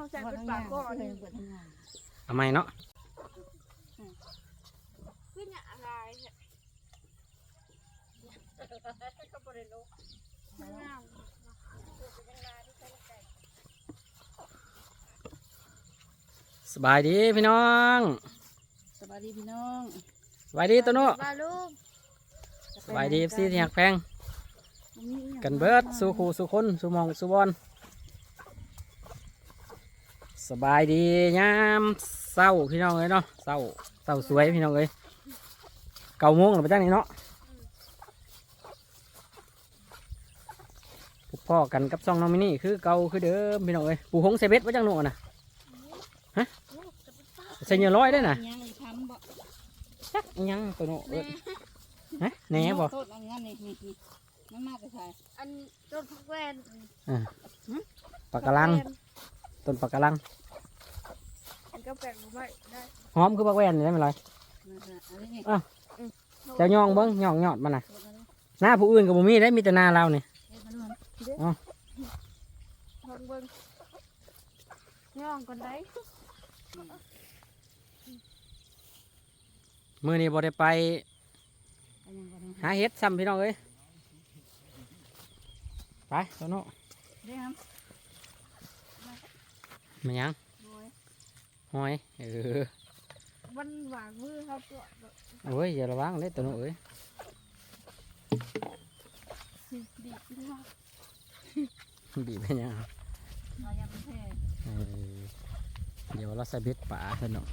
เข้าใจเป็นปากก่อนเลยเปิดทำงานเอาไหมเนาะขึ้นเนี่ยอะไรเนี่ยก็บริโภคงามสบายดีพี่น้องสวัสดีพี่น้องสบายดีตัวโน้มาลูกสบายดีซีที่หักแพงกันเบิดสู่คู่สู่คนสู่หมองสู่บอล สบายดียามเศร้าพี่น้องเลยเนาะเศร้าเศร้าสวยพี่น้องเลยเก้าโมงหรือไปจ้างนี่เนาะพบพ่อกันกับซองน้องมินี่คือเก่าคือเดิมพี่น้องเลยปูหงเซเบ็ดไว้จังหนูน่ะฮะใส่เงินร้อยได้น่ะยังอีกคำบ่จักอิหยังตัวโน้เอิ้นฮะแหน่บ่โทษอันนั้นนี่นี่นี่มันมาแต่ใส่อันต้นพักแวนปากกาลังต้นปากกาลังอั นก็แปลงไม่ได้หอมคือปากแว่นนี่ได้ไหมล่ะอันนี้นี่เจ้าย่องเบิ้งย่องยอดมันน่ะโทษอันนี้หน้าผู้อื่นกับบ่มีได้มีแต่หน้าเรานี่เฮ็ดมาดูมันทองเบิ้งย่องคนได้มื้อนี้บ่ได้ไปเอายังก่อนนะหาเห็ดซ้ำพี่น้องเอ้ยไปตัวโน้เด้ครับมันหยังโอ้ย หอยเออวันหวานมือครับตัวโอ้ยอย่าระวังเด้ตัวโน้เอ้ยดีพี่น้องบีบไปหยังเรายังเป็นแท้เออเดี๋ยวเราใส่เบ็ดป่าเถอะเนาะ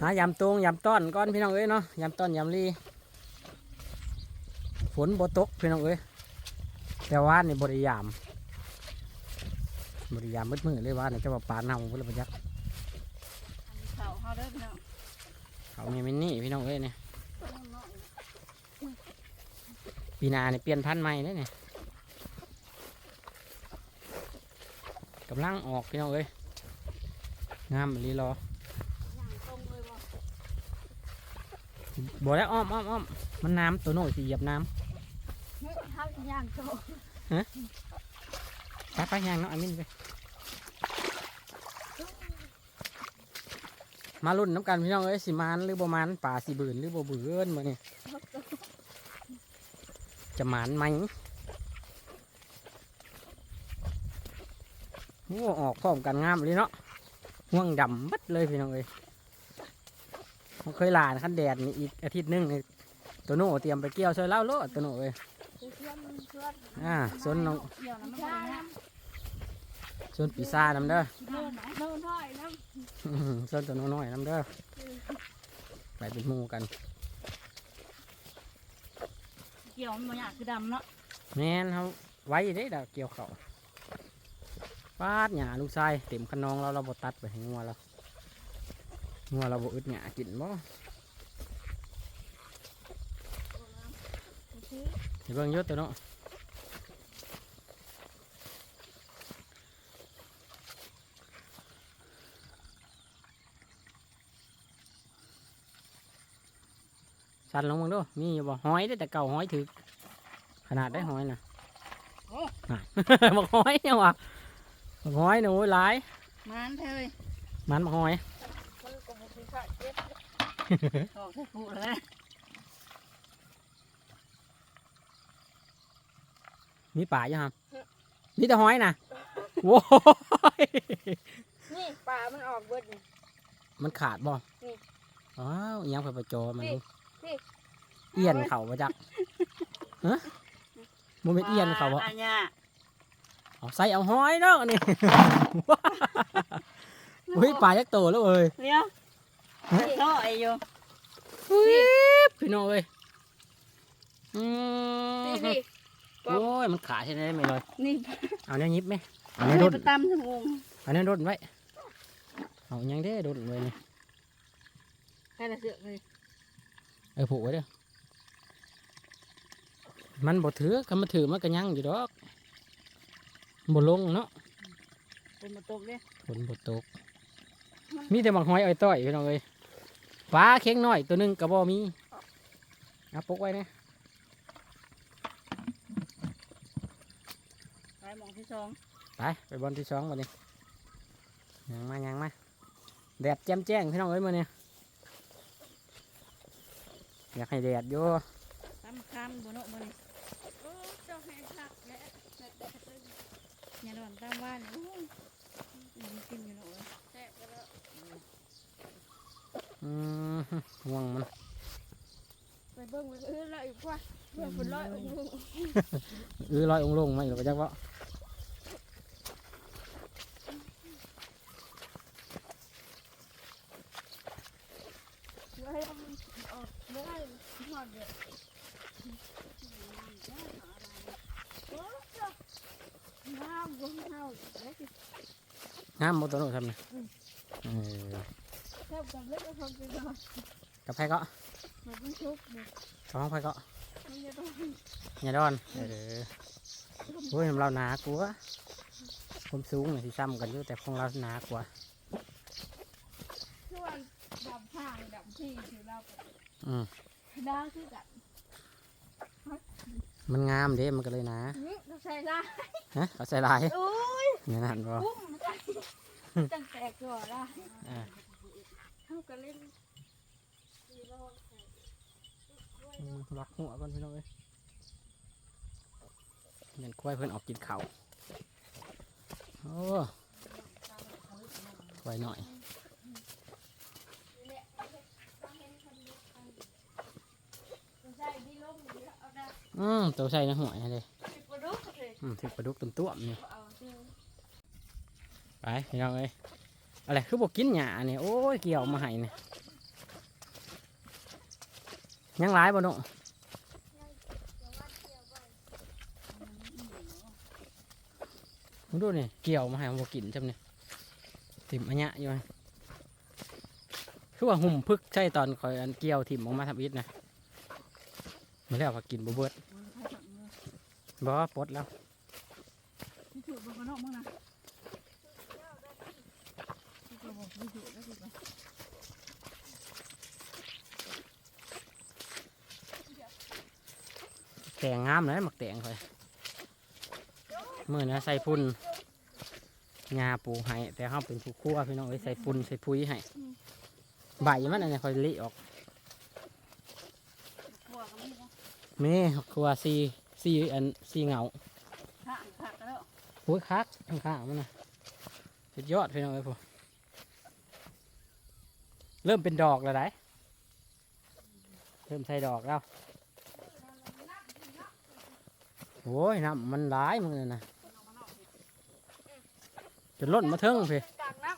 หายำตวงยำต้อนก่อนพี่น้องเอ้ยเนาะยำต้อนยำลีฝนบ่ตกพี่น้องเอ้ยแต่ว่านี่บริยาม บริยามมืดมือเลยว่านี่จะว่าปลาเน่าเพื่อประยักอันนี้เข่าเขาเด้อพี่น้องเขามีมินนี่พี่น้องเอ้ยเนี่ยน้องน้อยปีหนาเนี่ยเปลี่ยนพันธุ์ใหม่เลยเนี่ยกำลังออกพี่น้องเอ้ยงามลีรอย่างตรงเลยบ่บอกแล้วอ้อมอ้อมอ้อมมันน้ำตัวโน้อยสิเหยียบน้เฮ้ยห้ามย่างโตำ ไปไปยางเนาะอามินไปมาลุ้นน้ำกันพี่น้องเอ้ยสิมานหรือบ่มานป่าสิบืนหรือบ่บืนมาเนี่ยจะหมานไหมโอ้ออกพร้อมกันงามเลยเนาะห่วงดำบัดเลยพี่น้องเอ้ยเคยลานขั้นแดดนี่อีกอาทิตย์หนึงตัวโน่เตรียมไปเกี่ยวช่วยเล่าโลดตัวโน่เอ้ยเพื่อนเพื่อนอ่าส่วนน้อง ส่วนปีซ่าจนำเด้อโน่นโน่นน้อยน้อื้อหือส่วนตัวน้อยๆนำเด้อไปเป็นหมู่กัน เกี่ยวมันบ่อยากคือดำเนาะแม่นเขาไว้ได้ดาวเกี่ยวเขาปาดหญ้าลูกชายเต็มขนองเราเราบตัดไปให้งัวเรางัวเราบอึดหญ้ากินบ่เดี๋ยวเบิ่งอยศตัวเนาะ สั่นลงมึงดูมีอยู่บ่หอยได้อแต่เก่าหอยถึกขนาดได้หอยน่ะโอ้บักหอยเนี่ยวะบักหอยหนูหลายมันเถยมันบักหอยำมันก็บอกว่าเจ็บออกใส่ปูแล้วนะมีป่าอยู่ครับมีแต่หอยนะโว้ยนี่ปลามันออกเบิดนี่มันขาดบ่นี่อ้าวอิหยังไปประจอมันนี่ดูนี่ เอียนเข่ามาจักฮะโมเป็นเอียนเข่าบ่อันเนี้ยเอาใส่เอาหอยเนาะนี่อุ้ยป่ายักษ์โตแล้วเอ้ยเลี้ยวน้อยอยู่วิบพี่น้องเอ้ยอืมนี่นี่โอ้ยมันขาดใช่ไหมไม่เลยนี่เอาเนี้ยยิบไหมเอาไม่เนี้ยได้รดไปตำสมองเอาเนี้ยรดไว้เอาอิหยังได้รดไว้นี่ใครละเสือกเลย เออผูกไว้เด้อมันบ่ถือคันมันถือมันก็ยังอยู่ดอกบ่ลงเนาะเป็นมาตกเลยฝนบ่ตก มีแต่บักหอยอ้อยต้อยพี่น้องเอ้ยปลาเค็งน้อยตัวหนึงก็บ่มีเอาปกไว้นะไปหมองที่สองไปไปบอลที่สองวันนี้ยังมายังมาแดดแจ่มแจ้งพี่น้องเอ้ยมื่อนี้ อยากให้แดดอยู่ตำคำบุโนะบุนี่โอ้เจ้าให้ผักและและแต่เลยอย่าโดนตามว่านโอ้ยมันกินอยู่เนาะแซ่บกันแล้วอืมห่วงมันไปเบิ่งมันเออละอีกว่าเบิ่งฝนลอยองค์ลุงเออลอยองค์ลงมาอีกแล้วจักว่า ไว้ให้มัน ออกไม่ได้หอดเด็ดโอ้เจ้าน้ำกุ้งเฮาแล้วสิงามบ่ตัวโน้ทำนะเออแซ่บกับเล็กก็ทำไปก่อนกับไผก็มันต้องชุบเนี่ยกับห้องไผก็มันจะต้องอย่าดอนเออโอ้ยเราหนากลัวผมสูงหน่อยสิซ้ำกันอยู่แต่ของเราหนากว่าคือว่าดำข้างดำที่คือเราอืมดาคือกันมันงามเด้มันก็เลยหนานี่เราใส่ละฮะเขาใส่ลายโอ้ยเนี่ยนั่นบ่ปุ้มจังจังแตกก่อนละอ่าเท่ากันเล่นอืมล็อกหัวก่อนพี่น้องเอ้ยเงินควายเพิ่นออกกินข้าวโอ้ควายหน่อย ใส่ที่ลงเยอะเอาได้อืมตัวใส่ในหัวนี่เลยสิบกว่าลูกเลยอืมถึกปลาดุกตัวตัวนี่เอาเจอไปพี่น้องเอ้ยอะไรคือบอกกินหญ้าเนี่ยโอ้ยเกี่ยวมาให้เนี่ยยังหลายบ่เนาะมึงดูนี่เกี่ยวมาให้ผมบ่กินจำเนี่ยติ่มอันเนี้ยอยู่ไหมคือว่าหุ่มพึกใช่ตอนคอยอันเกี่ยวถิ่มออกมาทำอิฐนะ มาแล้วก็กินบ่เบิดมันใครสั่งเนื้อบ่ปลดแล้วที่ถือบุโนะมึงนะที่ถือบุที่ถือแล้วถือไปแต่งงามเลยหมักแตงคอยมื่อนะใส่พุ่นงาปลูกให้แต่เขาเป็นผู้คั่วพี่น้องเอ้ยใส่ฝุ่นใส่ปุ๋ยให้ใบมันอันนี้คอยลิออก ขัวกับมีนะ แม่คั่วซีซีอันซีเหงาข้างผักแล้วโอ้ยคักข้างๆมันนะสุดยอดพี่น้องเอ้ยพวกเริ่มเป็นดอกแล้วได้เริ่มใส่ดอกแล้วโอ้ยน้ำมันร้ายมึงเลยนะจะล้นมาเทิงพี่กลางน้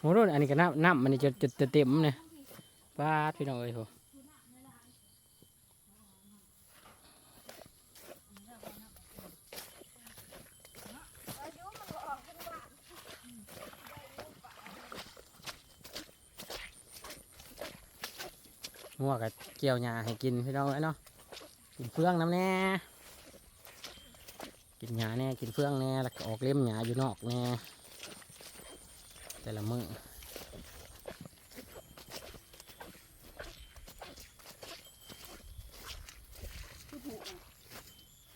โอ้โหอันนี้ก็น้ำน้ำมันนี่จะจะจะเต็มเนี่ยปาดพี่น้องเอ้ยโหำอายุมันก็ออกเป็นหวาน งัวกับ เกี่ยวหญ้าให้กินพี่น้องเอ้ยเนาะกินเฟืองน้ำแน่กินหญ้าแน่กินเฟืองแน่แล้วก็ออกเล่มหญ้าอยู่นอกแน่แต่ละมื้อ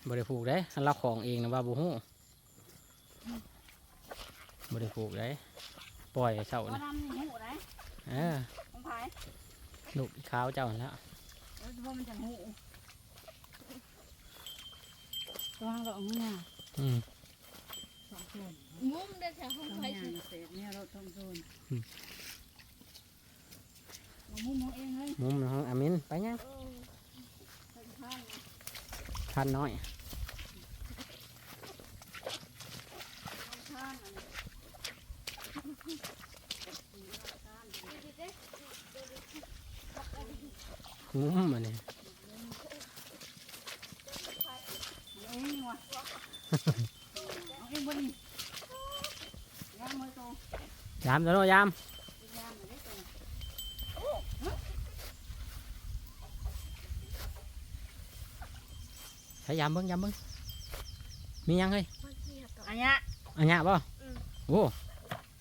บ่ได้ผูกได้อันเราของเองนะว่าบุหูบ่ได้ผูกได้ปล่อยให้เช้าตัวนะดำนี่หูไหนเออของไผ่ลูกขาวเจ้านั่นแหล้ว แล้วว่ามันจะหูตัวหางดอกนี่นะอืมสองส่วนมุ้มได้แถวห้องต้องไฟย่าสิงเศษเนี่ยเราต้องโดนอืมเอามุมมองเองเลยมุมของอามินไปยังเออเป็นข้างทันน้อย ข้างอันนี้ มุมอันนี้เอาเองว่ะเอาเองบนนี่ย่างมือโตยามตัวโน้ยามย่างมือได้โตใช้ยามเบิ้งยามเบิ้งมียังเฮ้ยมันเสียต่ออันเนี้ยอันเนี้ยป่ะอืมโอ้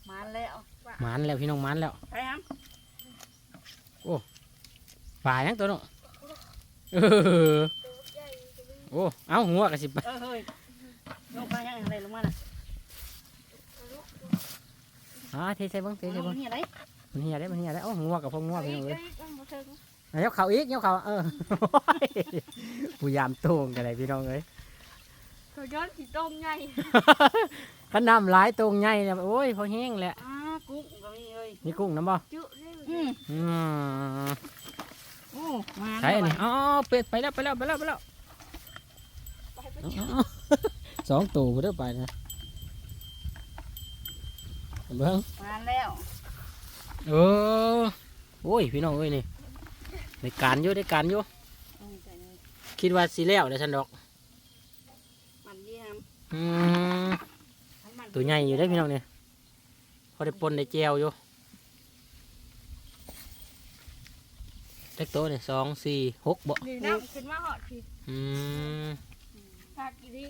มาแล้วหมานแล้วพี่น้องหมานแล้วไปฮัม ป่ายังตัวโน้เออตัวใหญ่ตัวนี้โอ้เอ้างัวกระสิบเออเฮ้ยลงมายังอะไรลงมาน่ะอ๋อเทใส่เบิ้งเทใส่เบิ้งนี่อะไรมันเหี่ยได้มันเหี่ยได้โอ้งัวกับพวกงัวพี่น้องเลยมันบ่ถึงเอายกเขาอีกยกเขาเออผู้ยามโต้งกันเลยพี่น้องเอ้ยเขาย้อนสีต้มใหญ่ขันน้ำหลายตรงใหญ่เนี่ยโอ้ยพอแห้งแหละอ่ากุ้งก็มีเลยนี่กุ้งน้ำบ่จุได้อืมอื มโอ้มาใช่อันนี้อ๋อเป็ดไปแล้วไปแล้วไปแล้วไปแล้วไปไปอ๋อสองตัวเด้อไปนะเบิ้งมาแล้วเออโอ้ยพี่น้องเอ้ยนี่ในการอยู่ในการอยู่อืมใส่เลยคิดว่าสีแล้วเด้อฉันดอกมันเยี่ยมอืมทั้งมันตัวใหญ่อยู่ได้อพี่น้องเนี่ยพอได้ปนได้แจวอยู่ เล็กโตวเนี่ยสองสี่หกบ่นี่น้ำขึ้นมาหอดพี่อืมตากี่ดี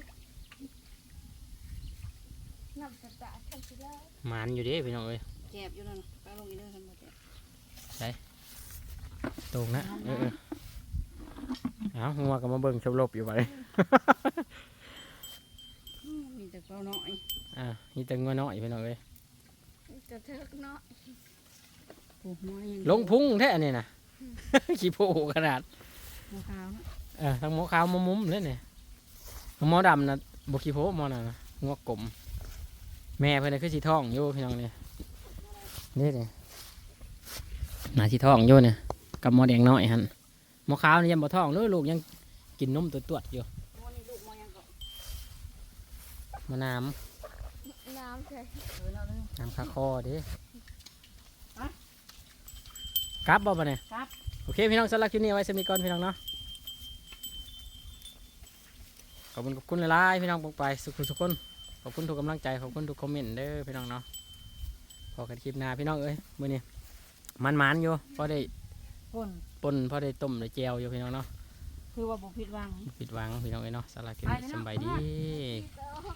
น้ำตาตาทันทีแล้วหมานอยู่เด้พี่น้องเอ้ยแจบอยู่นั่นน่ะไปลงอีกเด้อทำบ่แจบตรงนะเออเออเอาหัวก็มาเบิ่งชมรบอยู่ไปอืมมีแต่เปล่าน้อยอ่านี่แต่งัวน้อยพี่น้องเอ้ยจะเทิกเนาะ ปลูกน้อยยังลงพุงแท้อันนี่นะ ขี้โพขนาดหัวขาวนะเออทั้งหมอขาวหมอมุ้มเลยเนี่ยทั้งหมอดำนะบขี้โพหมอน่ะนะงวกกลม แม่เพื่อนนะคือสีทองอยู่พี่น้องเนี่ยนี่เนี่ยหมาสีทองอยู่เนี่ยกับหมอแดงน้อยฮันหมอขาวนี่ยังบ่ทองเลยลูกยังกินนมตัวตวดๆอยู่ตัวนี้ลูกมายังก็มะน้น้ำใช่เออแล้วเลยำน้ำคาคอเดิฮะ กลับบ่ปะเนี่ยครับ โอเคพี่น้องสำหรับคลิปนี้เอาไว้สมีก่อนพี่น้องเนาะขอบคุณขอบคุณหลายๆพี่น้องปกไปสุขทุกคนขอบคุณทุกกำลังใจขอบคุณทุกคอมเมนต์เด้อพี่น้องเนาะพอกันคลิปหน้าพี่น้องเอ้ยมื้อนี้มันมันๆอยู่พอได้ป่นปนพอได้ต้มได้แจวอยู่พี่น้องเนาะคือว่าบ่ผิดหวังผิดหวังพี่น้องเอ้ยเนาะสำหรับคลิปนี้สำบายดีพี่เต๋อ